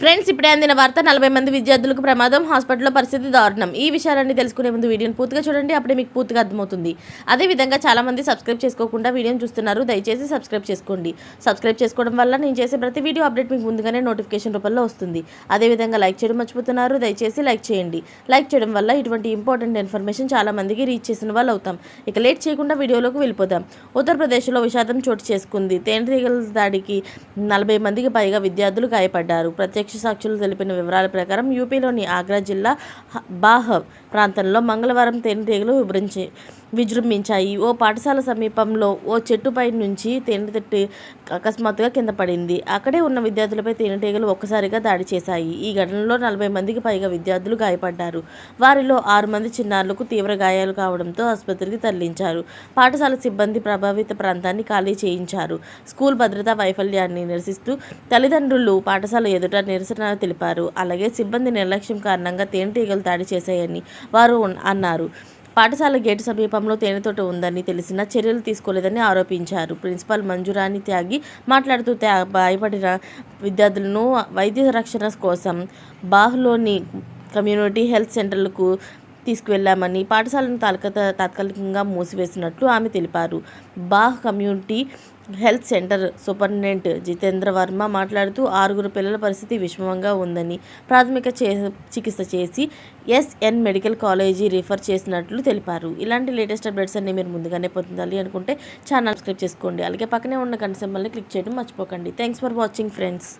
Friends ఇప్పుడే అందిన వార్త నలభై మంది విద్యార్థులకు ప్రమాదం హాస్పిటల్లో పరిస్థితి దారుణం. ఈ విషయాలన్నీ తెలుసుకునే ముందు వీడియోని పూర్తిగా చూడండి అప్పుడే మీకు పూర్తిగా అర్థమవుతుంది. అదేవిధంగా చాలా మంది సబ్స్క్రైబ్ చేసుకోకుండా వీడియోని చూస్తున్నారు దయచేసి సబ్స్క్రైబ్ చేసుకోండి. సబ్స్క్రైబ్ చేసుకోవడం వల్ల నేను చేసే ప్రతి వీడియో అప్డేట్ మీకు ముందుగానే నోటిఫికేషన్ రూపంలో వస్తుంది. అదేవిధంగా లైక్ చేయడం మర్చిపోతున్నారు దయచేసి లైక్ చేయండి. లైక్ చేయడం వల్ల ఇటువంటి ఇంపార్టెంట్ ఇన్ఫర్మేషన్ చాలా మందికి రీచ్ చేసిన వాళ్ళు అవుతాం. ఇక లేట్ చేయకుండా వీడియోలోకి వెళ్ళిపోదాం. ఉత్తరప్రదేశ్లో విషాదం చోటు చేసుకుంది. తేనెటీగల దాడికి నలభై మందికి పైగా విద్యార్థులు గాయపడ్డారు. ప్రత్యక్ష సాక్షులు తెలిపిన వివరాల ప్రకారం యూపీలోని ఆగ్రా జిల్లా హ- బాహ్ ప్రాంతంలో మంగళవారం తేనెటీగలు విభరించి విజృంభించాయి. ఓ పాఠశాల సమీపంలో ఓ చెట్టుపై నుంచి తేనెతెట్టు అకస్మాత్తుగా కింద పడింది. అక్కడే ఉన్న విద్యార్థులపై తేనెటీగలు ఒక్కసారిగా దాడి చేశాయి. ఈ ఘటనలో నలభై మందికి పైగా విద్యార్థులు గాయపడ్డారు. వారిలో ఆరు మంది చిన్నారులకు తీవ్ర గాయాలు కావడంతో ఆసుపత్రికి తరలించారు. పాఠశాల సిబ్బంది ప్రభావిత ప్రాంతాన్ని ఖాళీ చేయించారు. స్కూల్ భద్రతా వైఫల్యాన్ని నిరసిస్తూ తల్లిదండ్రులు పాఠశాల ఎదుట నిరసన తెలిపారు. అలాగే సిబ్బంది నిర్లక్ష్యం కారణంగా తేనెటీగలు దాడి చేశాయని వారు అన్నారు. పాఠశాల గేటు సమీపంలో తేనెతోట ఉందని తెలిసినా చర్యలు తీసుకోలేదని ఆరోపించారు. ప్రిన్సిపాల్ మంజురాణి త్యాగి మాట్లాడుతూ భయపడిన విద్యార్థులను వైద్య రక్షణ కోసం బాహ్లోని కమ్యూనిటీ హెల్త్ సెంటర్లకు తీసుకువెళ్ళామని పాఠశాలను తాత్కాలికంగా మూసివేసినట్లు ఆమె తెలిపారు. Bah community health centre superintendent Jitendra Verma మాట్లాడుతూ ఆరుగురు పిల్లల పరిస్థితి విషమంగా ఉందని ప్రాథమిక చికిత్స చేసి ఎస్ఎన్ మెడికల్ కాలేజీ రిఫర్ చేసినట్లు తెలిపారు. ఇలాంటి లేటెస్ట్ అప్డేట్స్ అన్ని మీరు ముందుగానే పొందాలి అనుకుంటే ఛానల్ సబ్స్క్రైబ్ చేసుకోండి. అలాగే పక్కనే ఉన్న గంట సింబల్ని క్లిక్ చేయడం మర్చిపోకండి. Thanks for watching friends.